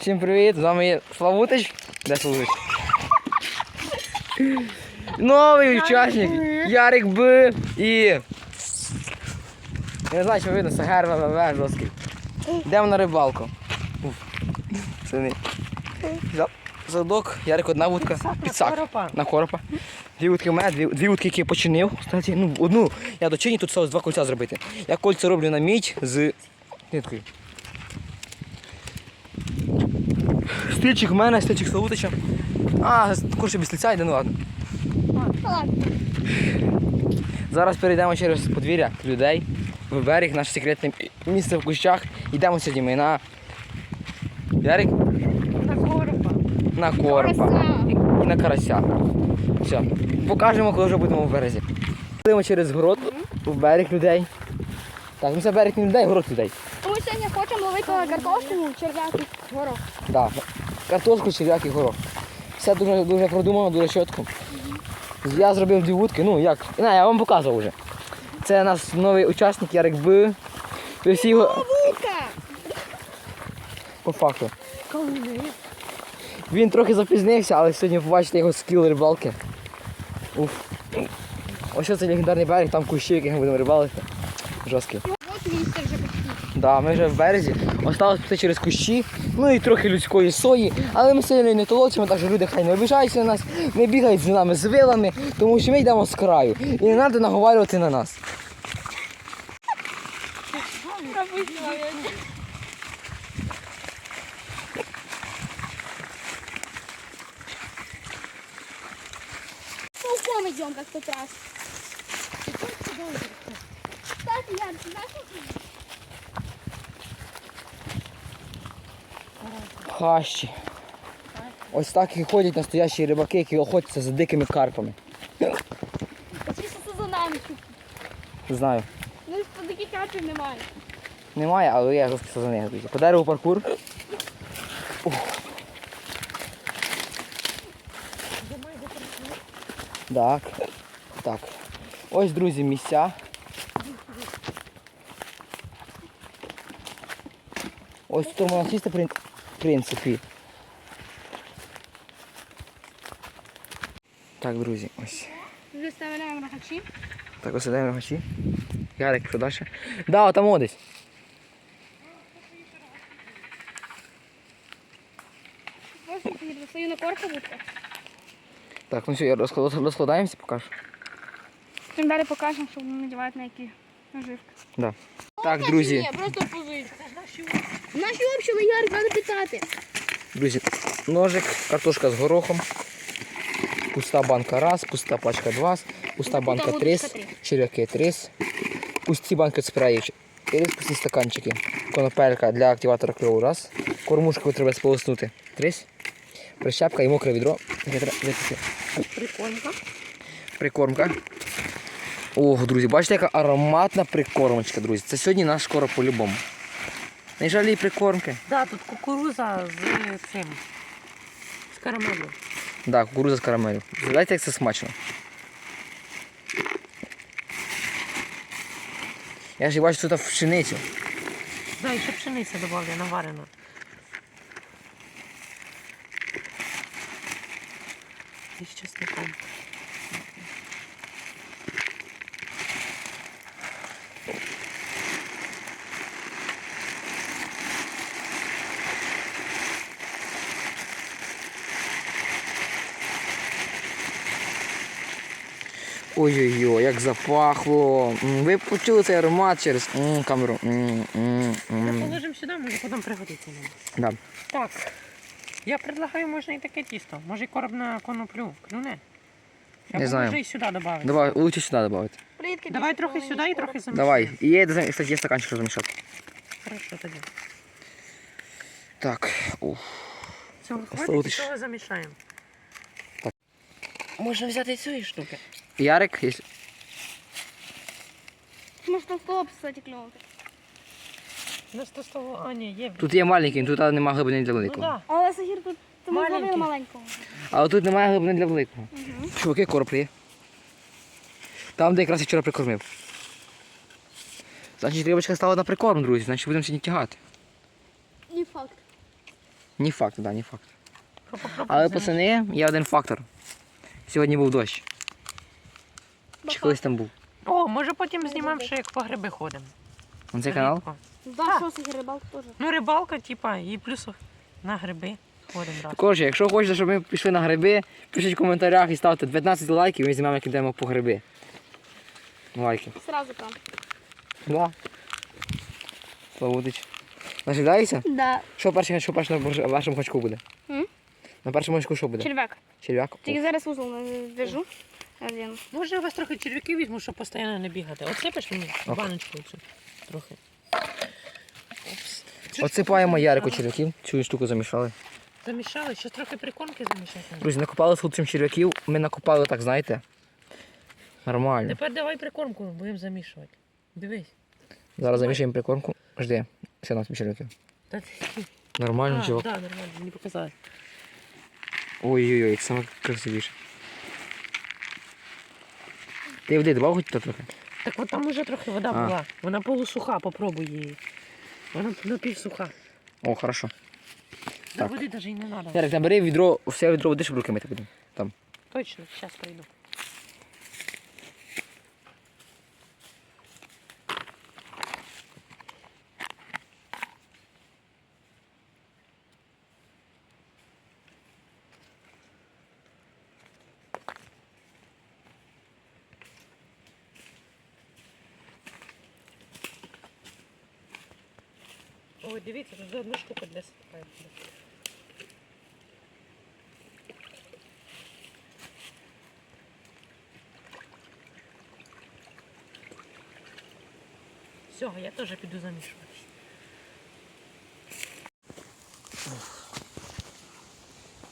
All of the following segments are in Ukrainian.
Всім привіт! З вами є Славутич. Де Славутич? Новий учасник Ярик Б. І. Я не знаю, що видно, Сагер ВВВ жорсткий. Йдемо на рибалку. Уф. Сини. Взяв Задок, Ярик одна вудка. Підсак. На коропа. Дві вудки в мене, дві, дві вудки, які я починив. Кстати, ну, одну я дочиню, тут осталось два кольця зробити. Я кольця роблю на мідь з ниткою. Стильчик в мене, стильчик Славутича. А, коротше без лиця йде, ну ладно. Зараз перейдемо через подвір'я людей в берег, наше секретне місце в кущах. Йдемо сьогодні ми на Ярик На коропа. на коропа і на карася. Все. Покажемо, коли вже будемо в березі. Йдемо через город в берег людей. Так, ну це берег не людей, город людей. Ми сьогодні хочемо ловити картошку, черв'яки, горох. Да. Картошку, черв'як і горох. Все дуже, дуже продумано, дуже чітко. Я зробив дві вудки, ну як, не, я вам показував вже. Це наш новий учасник Ярик Б. Ви всі його по факту. Він трохи запізнився, але сьогодні побачите його скіл рибалки. Уф. Ось це легендарний берег, там кущі, яких ми будемо рибалити. Жорсткий. От місце вже. Да, ми вже в березі. Осталось піти через кущі, ну і трохи людської сої, але ми сильно не толочимо, так що люди хай не обіжаються на нас, не бігають за нами з вилами, тому що ми йдемо з краю. І не треба наговарювати на нас. Пауком идем как в тот раз. Кстати, ты знаешь, Хащі. Ось так і ходять настоящі рибаки, які охотяться за дикими карпами. чисто за нами. Знаю. Ну, по таких немає. Немає, але я жорстко за них. По дереву паркур. Ух. Так. Так. Ось, друзі, місця. Ось тут можна сісти, при- в принципі. Так, друзі, ось. Виставляємо рахачі. Так, ось сідаємо на гачі. Ярик, що далі? Да, там одесь. Стою на корку вудка. Так, ну все, я розкладаємося, покажу. Тим далі покажемо, що вони надівають на які наживки. Да. Так, друзі, Ні, просто позичу. Наші але Ярик, треба питати. друзі, ножик, картошка з горохом, пуста банка раз, пуста пачка два, пуста банка три, черв'яки три, пусті банки спрею три, пусті стаканчики, конопелька для активатора кльову раз, кормушку треба сполоснути три, прищепка і мокре відро. Прикольно. Прикормка. Ох, друзі, бачите, яка ароматна прикормочка, друзі. Це сьогодні наш скоро по-любому. Не жалій прикормки. Да, тут кукуруза з цим. З карамелю. Да, кукуруза з карамелю. Згадайте, як це смачно. Я ж і бачу тут пшеницю. Да, і ще пшениця додавлю, наварена. І з чесником. Ой-ой-ой, як запахло. Ви почули цей аромат через м, камеру. М, м, Ми м. положимо сюди, може потім пригодиться нам. Да. Так. Я предлагаю, можна і таке тісто. Може і короб на коноплю. Клюне? Або знаю. Може і сюди додати. Давай, лучше сюди додати. Плітки Давай трохи сюди і трохи замішаємо. Давай. І є, кстати, є стаканчик розмішати. Хорошо тоді. Так. Ух. Цього хватить, Осталось. і того замішаємо. Так. Можна взяти цієї штуки. Ярик, якщо... Можна стоп, кстати, кльовати. На 100 столу, а ні, є. Тут є маленький, тут немає глибини для Ну великого. да. Але Сагір тут ти ми Маленький. зловили маленького. Але тут немає глибини для великого. Чуваки, короб є. Там, де якраз я вчора прикормив. Значить, рибочка стала на прикорм, друзі, значить будемо сьогодні тягати. Не факт. Не факт, так, да, не факт. Попробуй Але, заміж. пацани, є один фактор. Сьогодні був дощ. Чи колись там був? О, може потім знімемо, що як по гриби ходимо. На цей канал? Да, рибалка теж. Ну, рибалка, типа, і плюс на гриби ходимо раз. Також, якщо хочете, щоб ми пішли на гриби, пишіть в коментарях і ставте 19 лайків, і ми знімемо, як йдемо по гриби. Лайки. Сразу там. Да. Славутич. Нажидаєшся? Да. Що перше, що перше на борж- вашому гачку буде? М? На першому гачку що буде? Черв'як. Черв'як? Тільки зараз вузол в'яжу. Один. Може, я вас трохи черв'яків візьму, щоб постійно не бігати. Отсипеш мені Ок. баночку цю трохи. Опс. Отсипаємо ярику черв'яків. Цю штуку замішали. Замішали, ще трохи прикормки замішати. Друзі, накопали з хлопцем черв'яків. Ми накопали так, знаєте. Нормально. Тепер давай прикормку будемо замішувати. Дивись. Зараз замішаємо прикормку. Жди. Все на тобі черв'яків. Та ти- Нормально, А, чувак. да, нормально, мені показалось. Ой-ой-ой, як саме красивіше. Ти води давав хоч то трохи? Так от там уже трохи вода А. була. Вона полусуха, попробуй її. Вона напівсуха. О, хорошо. Так. води навіть і не треба. Ярик, набери відро, все відро води, щоб руки мити будемо. Там. Точно, зараз прийду. дивіться, тут одна штука для сипає. Все, я теж піду замішувати.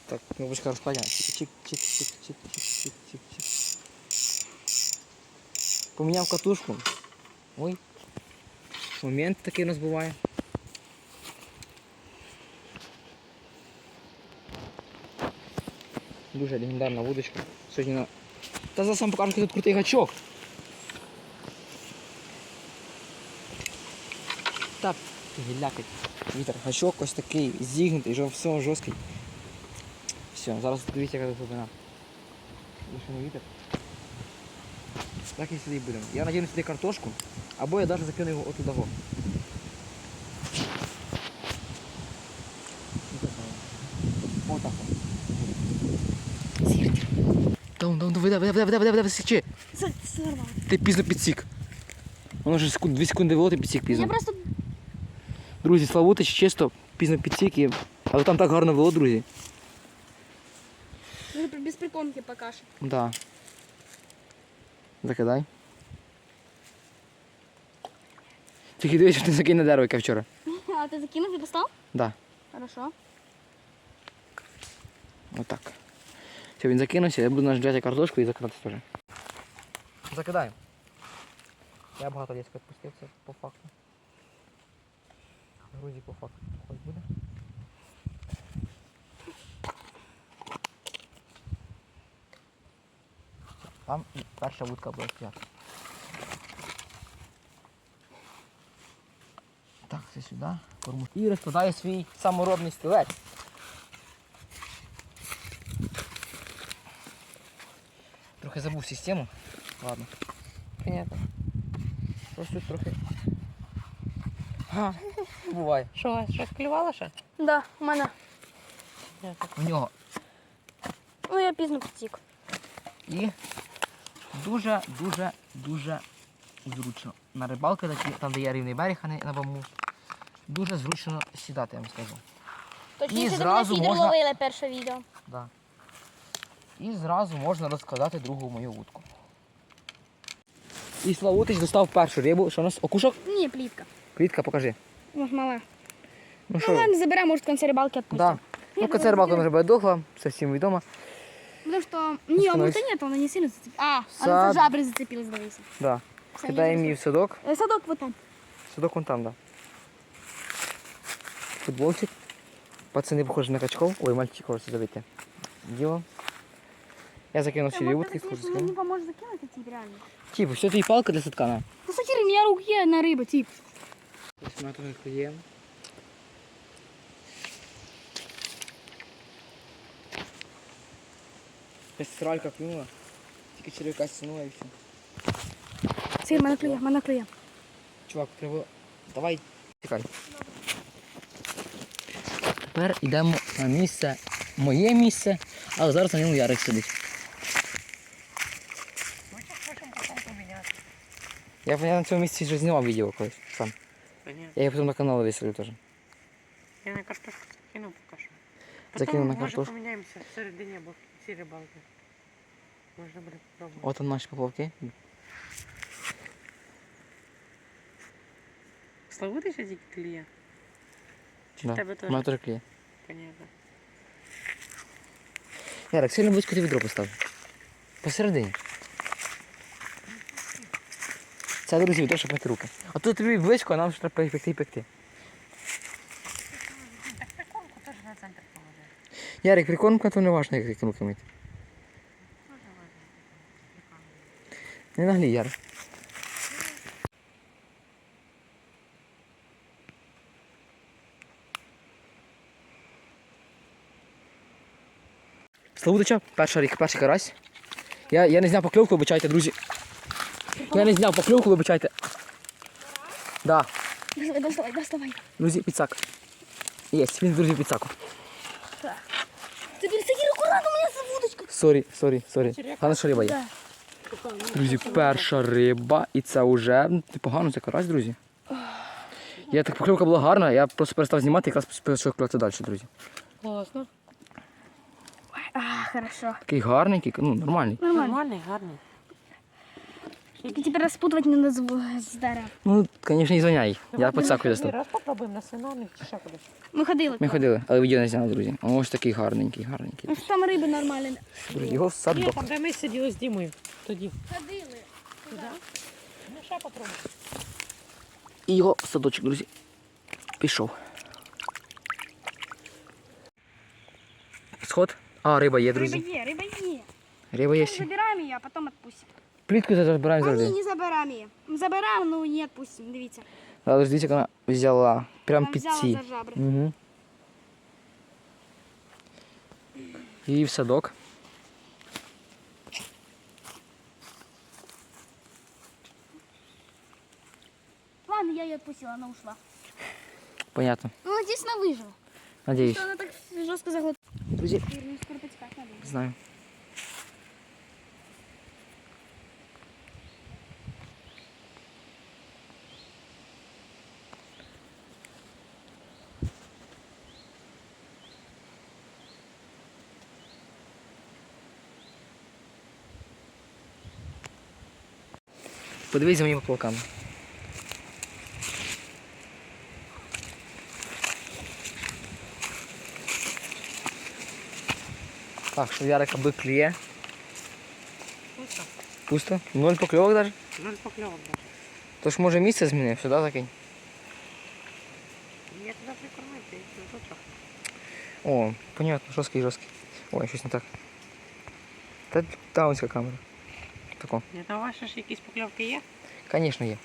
Так, кнопочка розкладена. Чик, чик, чик, чик, чик, чик, чик, чик. Поміняв катушку. Ой. Момент такий у нас буває. Дуже легендарна вудочка. Сьогодні на. Та зараз вам покажу, який тут крутий гачок. Так, гілякать. Вітер. Гачок ось такий, зігнутий, все жорсткий. Все, зараз дивіться, яка глибина. Лише вітер. Так і сюди будемо. Я надіну сюди картошку, або я навіть закину його отуда. Давай, давай, давай, давай, давай, давай, січи. Це, це нормально. Ти пізно підсік. Воно вже секунд, секунди було, ти підсік пізно. Я просто Друзі, Славутич чисто пізно підсік, і... але там так гарно було, друзі. ну, без прикормки поки що. Да. Закидай. Тільки дивись, що ти закинь на дерево, яке вчора. А ти закинув і достав? Да. Хорошо. Отак. Все, він закинувся, я буду нажати картошку і закидати теж. Закидаємо. Я багато десь відпустив, це по факту. Грузі по факту хоч буде. Там перша вудка буде стояти. Так, це сюди. Корму. І розкладаю свій саморобний стилець. Трохи забув систему. Ладно. Понятно. Тут трохи. Га, буває. Що, щось клювало ще? Да, у мене. У нього. Ну я пізно потік. І дуже, дуже, дуже зручно. На рибалки, такі, там де є рівний берег, а не на баму. Дуже зручно сідати, я вам скажу. Точніше, зразу фідер можна- ловили перше відео. Да. І зразу можна розкладати другу мою вудку. І Славутич достав першу рибу. Що у нас? Окушок? Ні, плітка. Клітка, покажи. Ось мала. Ну Ну ладно, заберемо, може, в кінці рибалки відпустимо. Да. Ну, коцер рибалка вже буде дохла, це всім відомо. Потому что... Не, Остановись. ну нет, она не сильно зацепилась. А, Сад. она за жабры зацепилась, дивися. Да. Все, Кидаємо в садок. Э, Садок вот там. Садок вон там, да. Футболчик. Пацани похожі на качков. Ой, мальчик, ось завити. Я закинул себе утки, схожу скину. не поможешь закинуть, а тип реально. Тіп, все твій палка для садка на. Та сокири, меня рук є на рибу, тип. Ось ми трохи клюємо. Якась сралька клюнула. Тільки черв'яка стянула і все. Сир, мене клює. Чувак, треба... Давай, тікай. Тепер йдемо на місце, моє місце, але зараз на ньому Ярик сидить. Я, я на цьому місці вже знімав відео колись сам. Понятно. Я його потім на канал виставлю теж. Я на картошку закинув поки що. Закинув на Потім, картошку. Може поміняємося в середині або в кінці рибалки. Можна буде попробувати. От он наші поплавки. Славутий ще тільки кліє? Чи Да. в тебе теж? У мене теж кліє. Понятно. Ярик, сильно близько ти відро постав. Посередині. Це, друзі, відро, щоб мити руки. А тут тобі близько, а нам ж треба пекти і пекти. Так прикормку теж на центр положив. Ярик, прикормка, то не важно, як руки мити. Не наглій, Ярик. Славутича, перша рік, перший карась. Я, я не зняв покльовку, вибачайте, друзі. Я не зняв покльовку, вибачайте. Да, Доставай, доставай, доставай. друзі, підсак. Є, він, друзі, підсаку. Це біля такий акуратно, у мене це вудочка. Сорі, сорі, сорі. Головне, що риба є. Друзі, перша риба, і це вже ну, непогано, це карась, друзі. Я так покльовка була гарна, я просто перестав знімати, якраз почав клювати далі, друзі. Класно. А, хорошо. Такий гарненький, ну нормальний. Нормальний, гарний. Тільки тепер розпутувати не надо з, з. Ну, звісно, не звоняй. Я підсакую достав. Раз попробуємо на свинарник чи ще кудись. Ми ходили. Ми ходили, але відео не зняли, друзі. Ось такий гарненький, гарненький. Ну, Там риби нормальні. Друзі, його Ні, садок. там де ми сиділи з Дімою тоді. Ходили. Туди? Ну ще попробуй. І його садочок, друзі. Пішов. Сход. А, риба є, Риба друзі. є, риба є. Риба є. Забираємо її, а потім відпустимо. Плітку забираємо А ні, завжди. не забираємо її. Забираємо, ну не відпустимо, дивіться. Але ж дивіться, як вона взяла. Прям Вона під взяла ці. за жабри. Угу. І в садок. Ладно, я її відпустила, вона ушла. Понятно. Ну, надіюсь, вона вижила. Надіюсь. Що вона так жорстко заглотила. Друзі, Ну, скоро потікати треба. знаю. Подивись за моїми поплавками. Так, що Ярик аби клює. Пусто. Пусто. Ноль покльовок даже. Ноль покльовок даже. Тож може місце змінив, сюди закинь. Я туди прикормити, і цвіточок. О, понятно, жорсткий, жорсткий. Ой, щось не так. Та даунська камера. Тако. Не у вас ж якісь покльовки є? Звісно, є.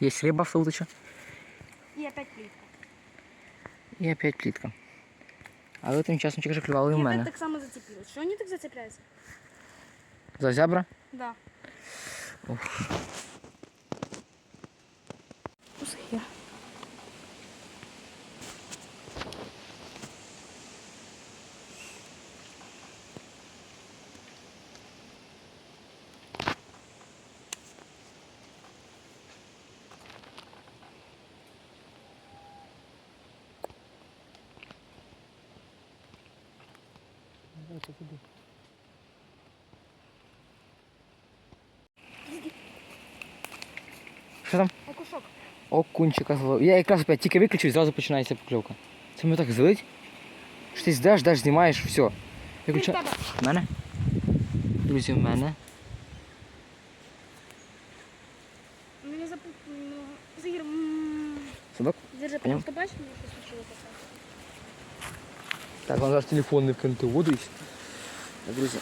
Смотри, рыба в Саутича. И опять плитка. И опять плитка. А тим часом тільки же клювали и у меня. опять так само зацепилось. Что они так зацепляются? За зябра. Да. Пускай. Окунчик. Окунчика зловив. Я якраз опять тільки виключу і зразу починається покльовка. Це мене так злить. Що ти здаш, даш, знімаєш, все. Виключаю. В мене? Друзі, в мене. Мене запутнуло. Загір. Собак? Держи, потому що бачиш, мені щось случилося. Так, вам зараз телефон не вкинути воду. Друзі,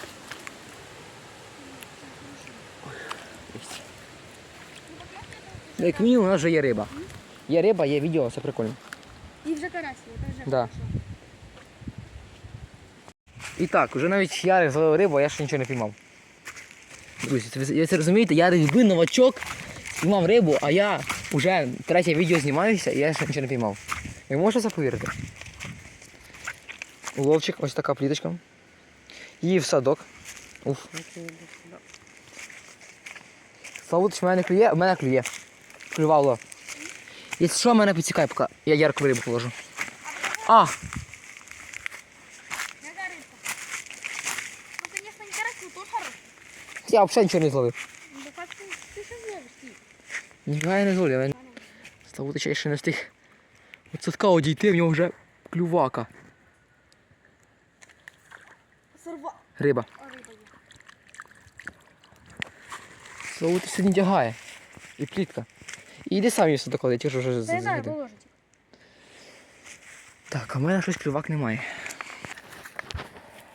Як мінімум, у нас вже є риба. Є риба, є відео, все прикольно. І вже карась, є, це вже Да. хорошо. І так, вже навіть Ярик зловив рибу, а я ще нічого не піймав. Друзі, це, ви це розумієте, Ярик якби новачок спіймав рибу, а я вже третє відео знімаюся і я ще нічого не піймав. Ви можете це повірити? Уловчик, ось така пліточка. Її в садок. Уф. Славутич в мене клює, в мене клює Клювало. Якщо що, мене підсікай, поки я ярку рибу положу. А! Яка рибка? Ну, конечно, не карась, но тоже хороший. Я взагалі нічого не зловив. Ну, да как ты, ты что зловишь, ты? Ніфіга я не зловив. я- Славутича ще не встиг. От садка одійти, в нього вже клювака. Сорвал. Риба. А, рыба есть. Славутич сьогодні тягає. І плітка. І йди сам її сюди клади, я ті ж вже Да, да, загиди. положите. Так, а в мене щось клювак немає.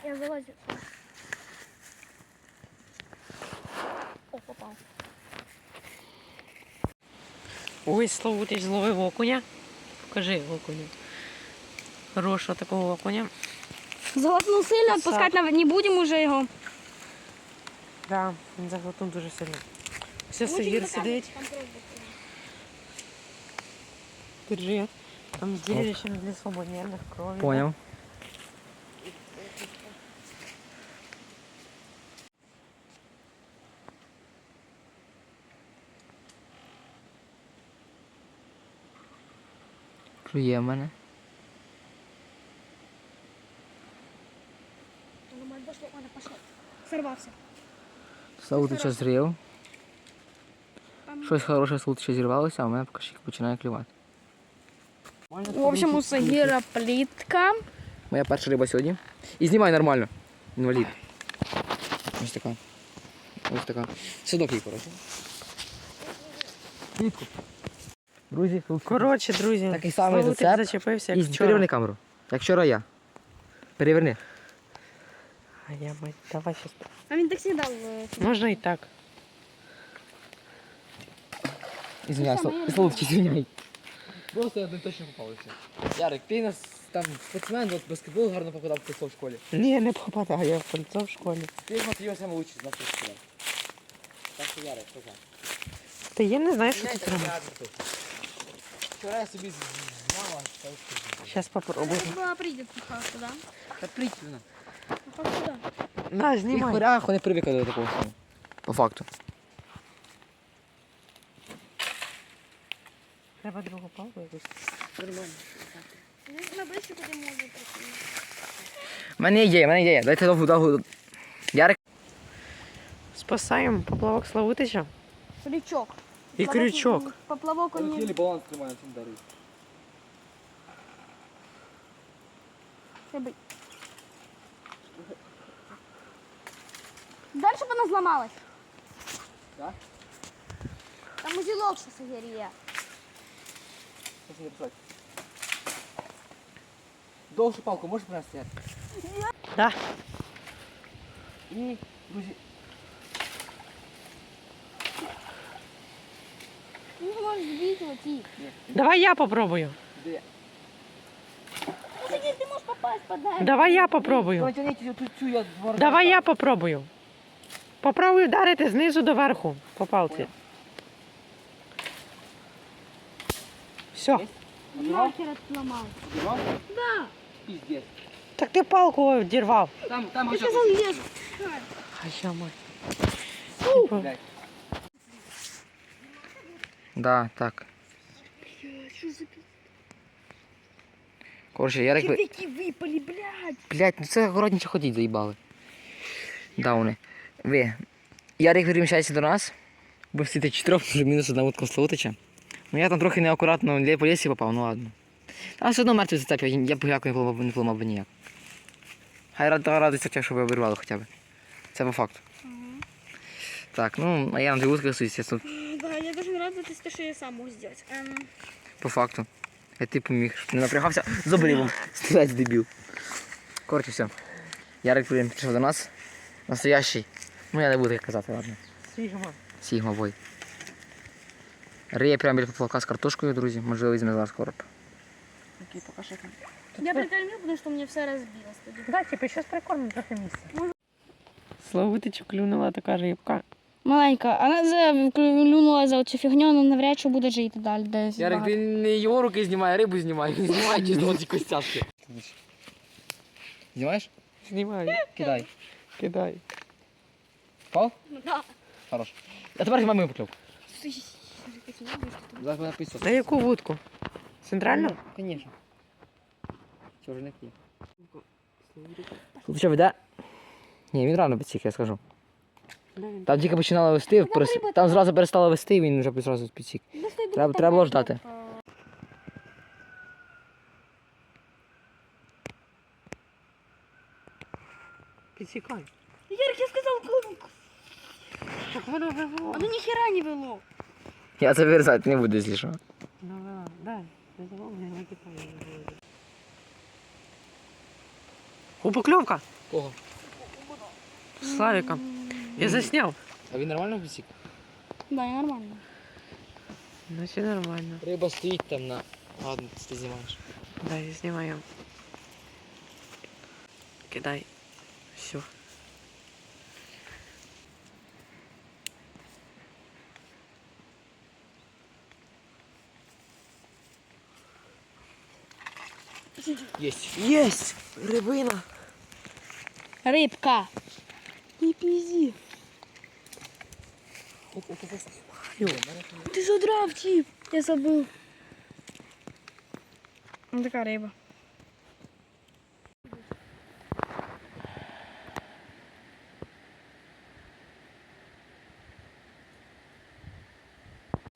Я залазю. О, попал. Ой, Славутич зловив окуня. Покажи окуня. Хорошого такого окуня. Золотну сильно Красава. відпускати навіть не будемо вже його. Да, він заглотнув дуже сильно. Все, Сагір сидить. Держи. Там зрелище для свободнервных крови. Поняв. Клює в мене. Сорвався. Славутича зрив. Там- Щось хороше Славутича зірвалося, а в мене поки що починає клювати. В общем, у Сагіра плітка. Моя перша риба сьогодні. І знімай нормально. Інвалід. Ось така. Ось така. Садок їй, коротше. Плітку. Друзі, Коротше, друзі, Такий самий Славутич рецепт. зачепився, І вчора. переверни камеру. Як вчора я. Переверни. А я мать, давай щас. А він так завжди в Можна і так. Моя Славутич, извиняй. Просто я не точно попався. Ярик, ти нас там спортсмен, от баскетбол гарно попадав в кольцо в школі. Ні, не попадаю, я в кольцо в школі. Ти ж його саме лучший з нас сказав. Так що Ярик, що там? Та я не знаю, що тут робити. Вчора я собі знала, що скажу. Зараз попробую. Вона прийде походу, да? Та прийти вона. Походу, да. На, І знімай. хорях вони привикли до такого. По факту. Треба другу палку якусь. Він на ближче куди може прийти. У мене є ідея, у мене є ідея. Дайте довгу довгу. Ярик. Спасаємо поплавок Славутича. Крючок. І крючок. Поплавок он не... баланс тримає на цьому дереві. Рыбы. Дальше бы она сломалась. Да? Там узелок сейчас Сагирия. Довшу палку можеш принести? Да. Можешь сбить его, Ти. Давай я попробую. де? Сагир, ты можешь попасть под. Давай я попробую. Протягніть цю, цю я два. Давай я попробую. Попробую вдарити знизу до верху по палці. Все. Сломал. Зірвав? Да. Піздець. Так ти палку відірвав. Там, там Ты ось сказал лес. А я мать. Блядь. Да, так. Что за пи- Коротше, Ярик... ви- выпали, блядь. Блять, ну це акуратніше ходіть, заїбали. Да, вони. Ви. Ярик переміщається до нас. Бо всі ті чотирьох вже мінус одна вудка Славутича. Ну я там трохи неакуратно лє- по лісі попав, ну ладно. А все одно мертвий зацеп, я, б не поламав, не поламав би ніяк. Хай рад, радиться, хоча, щоб обірвали хоча б. Це по факту. Так, ну, а я на рисуюсь, я тут Да, я даже не рада, что я сам могу сделать. Эм, По факту. Я ти поміг. щоб Не напрягався з обривом. Стрілець дебіл. Коротше, все. Ярик прийшов до нас. Настоящий. Ну я не буду як казати, ладно. Сігма. Сігма бой. Риє прямо біля поплавка з картошкою, друзі. Можливо, візьме з вас короб. Який покажи. Я прикормлю, потому что мне все разбилось. тоді. Да, типу, щось прикормимо трохи місця. Славутичу клюнула така рибка. Маленька, вона за клюнула за оцю фігню, але навряд чи буде жити далі десь. Ярик, багато. ти не його руки знімає, рибу знімає. Він знімає чисто ці костяшки. Знімаєш? Знімай, Кидай. кидай. Впав? Да. Хорош. А тепер знімай мою покльовку. Зараз писати. На яку вудку? Центральну? Звісно. Чого ж не? Тут що веде? Ні, він рано підсік, я скажу. Там тільки починало вести, перес- там зразу перестало вести, і він вже зразу підсік. Треба- треба було ждати. Підсікай. Ярик, я сказав клубку. Так воно вивело. Воно ніхера не вело. Я це вирізати не буду, якщо що. Ну, да, дай. Вивело, не викидай. О, покльовка. Кого? Славіка. Я засняв. А він нормально підсік? Да, нормально. Ну, все нормально. Риба стоїть там на. Ладно, ти знімаєш. Дай, знімаю. Кидай. Все. Єсть. Єсть! Рибина. Рибка. Не пізі. Ти задрав, тіп. Я забув. Ну така риба.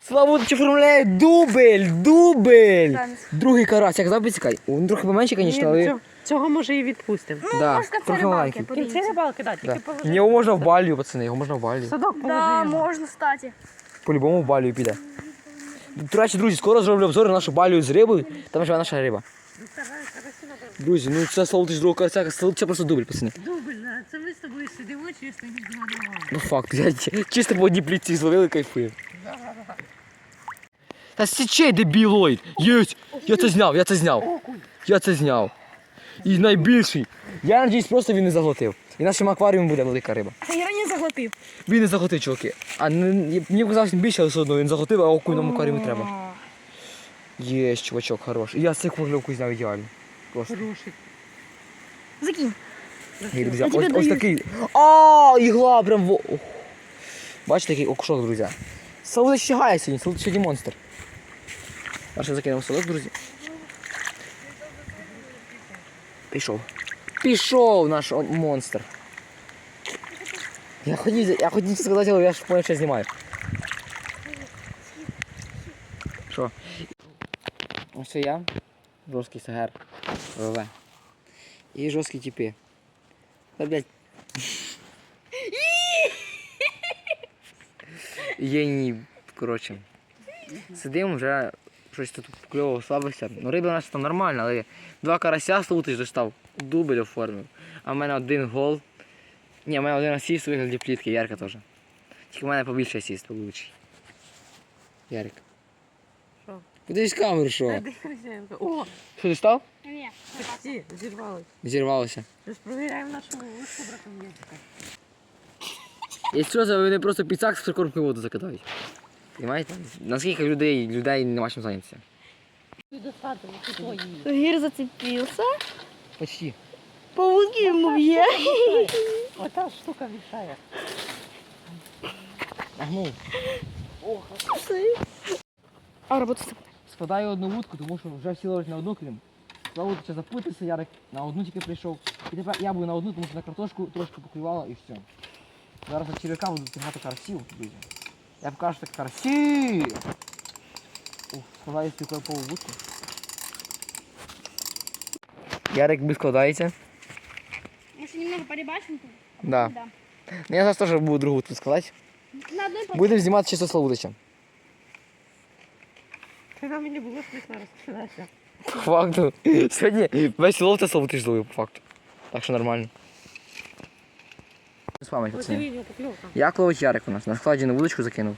Славутич оформляє дубль! Дубль! Другий карась, як завжди цікавий. Він трохи поменше, звісно, але. цього, може і відпустимо. Да, можна це рибалки, кінці рибалки, да, тільки Да. положи. Його можна в балію, пацани, його можна в балію. Садок положи. Да, можна, кстати. По-любому в балію піде. До речі, друзі, скоро зроблю обзор на нашу балію з рибою. Там живе наша риба. Друзі, ну це Славутич другого карася, це просто дубль, пацани. Дубль, да. це ми з тобою сидимо, чисто ніж немає. Ну факт, я чисто по одній плітці зловили кайфуємо. Та січей дебілоїд! Єсть! Я це зняв, я це зняв. Я це зняв. І найбільший. Я надіюсь, просто він не заглотив. І нашим акваріумом буде велика риба. Та я не заглотив. Він не заглотив, чуваки. А не- мені показалось він більше, але все одно він заглотив, а окунь нам акваріумі треба. Єсть, чувачок, хорош. І я цих поглядку зняв ідеально. Просто. Хороший. Закинь. Ні, друзі, Я тебе ось, ось даю. такий. А, ігла прям в. Ох. Бачите, який окушок, друзі. Солодич щагає сьогодні, солодич сьогодні монстр. Перше закинемо солод, друзі. Пішов. Пішов наш монстр. Я хотів, я хотів сказати, але я ж поняв, що я знімаю. Що? Ось це я, жорсткий сагер, ВВ. І жорсткі типи. Та, блядь. Єні, коротше. Сидимо вже щось тут кльово слабився. Ну риба у нас там нормальна, але два карася слутиш достав, дубль оформив. А в мене один гол. Ні, в мене один асіст у вигляді плітки, Ярка теж. Тільки в мене побільше асіст, получий. Ярик. Що? Подивись камеру, що? О, Що ти? Ні. почти, зірвалось. Зірвалося. Зараз провіряємо нашу вишку браконьєрська. Якщо це вони просто піцак з прикормкою воду закидають. Понимаєте? Наскільки людей, людей нема чим зайнятися? Гір зацепився. Почти. Павуки йому б'є. Ота штука мішає. Агнув. А, робота Складаю одну вудку, тому що вже всі ловлять на одну крім. Слава ще запутався, Ярик на одну тільки прийшов. І тепер я буду на одну, тому що на картошку трошки покривало і все. Зараз на черв'яка буду тягати карасів, друзі. Я покажу так карасі. Ух, складаю спілкову вудку. Ярик би складається. Ми ще немного порибачимо. Да. Да. Ну, Я зараз теж буду другу вудку складати. На одной Будемо знімати чисто Славутича. Ти нам і не було смішно розповідати. По факту. Сьогодні весь лов та соло ти зловив, по факту. Так що нормально. З вами, Ось пацани. дивіться, покльовка. Як ловить Ярик у нас? На складі на вудочку закинув.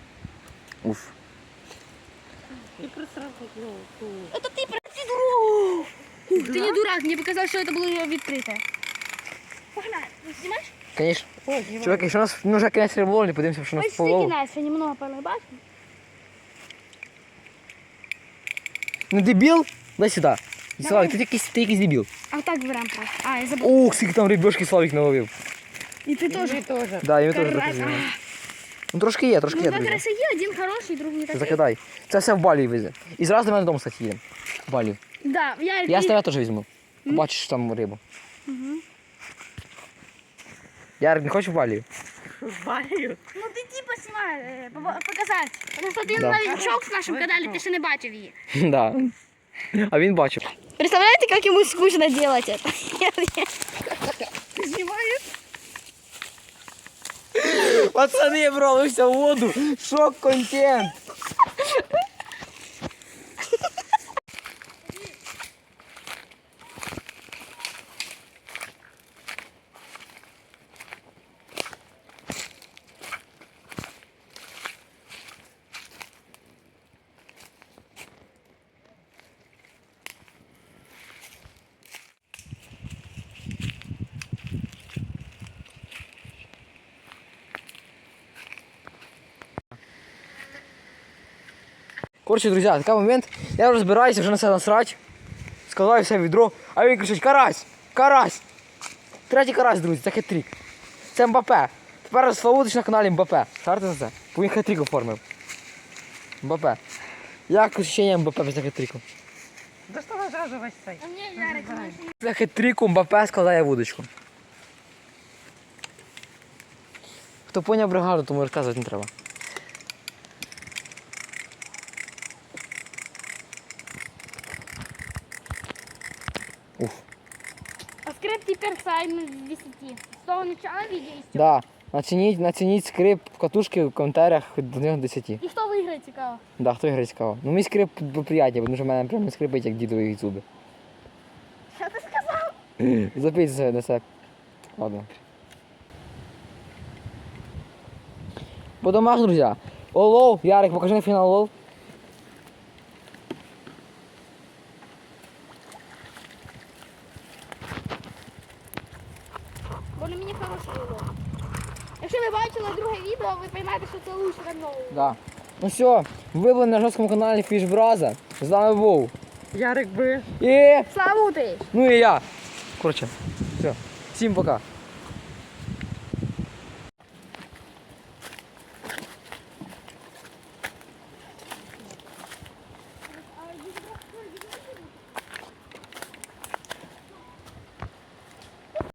Уф. І присрав покльовку. Это ты прости дорогу! Ты не дурак, мне показалось, что это было відкрите. Погнали, ты снимаешь? Конечно. О, знімай. Чуваки, якщо у нас ну, вже кінець риболовлі, подивимося, що у нас Ось по стільки лову. нас, ще немного полибати. Ну дебіл? Дай сюди. Славик, ти якийсь, ти якийсь дебіл. А так берем просто. А, я забув. Ух, скільки там рибешки Славик наловив. І ти І теж. ми теж. Да, і ми теж Карась. трохи знімаємо. Ну трошки є, трошки Ну, є, два друзі. карася є, один хороший, другий не такий. Закидай. Це все в балі везе. І зразу до мене додому, кстати, їдемо. В балі. Да, я, Я з тебе теж візьму. Побачиш там рибу. Мгм. Ярик, не хочеш в балі? Балію. Ну ти типа знімай, е, поба- показати. Тому що ти Да. новичок в нашому каналі, ти ще не бачив її. Да. А він бачив. Представляете, как ему скучно делать это? Пацани, бралися в воду. Шок контент. Коротше, друзі, такий момент. Я розбираюся, вже на це насрать. Складаю все відро, а він кричить карась! Карась! Третій карась, друзі, це хитрик. Це Мбапе. Тепер Славутич на каналі Мбапе. Шарите за це? Бо він хитрик оформив. Мбапе. Як ощущення Мбапе після хитрику? Доставай зразу весь цей. Після хитрику Мбапе складає вудочку. Хто поняв бригаду, тому розказувати не треба. Уф. А скрип з 10. З того начала відео і з цього. Да. Націніть, націніть скрип катушки в коментарях до нього 10. І хто виграє, цікаво. Да, хто грає цікаво. Ну мій скрип приятний, тому що в мене прямо скрипить, як дідові зуби. Що ти сказав? Запіть це на себе. Ладно. По домах, друзі. Олов, Ярик, покажи фінал олов. Бо на мені хороший улов. Якщо ви бачили друге відео, ви поймаєте, що це лучше давно. Да. Ну все, ви були на жорсткому каналі Фішбраза. З вами був. Ярик би. І. Славутий. Ну і я. Коротше, все. Всім пока.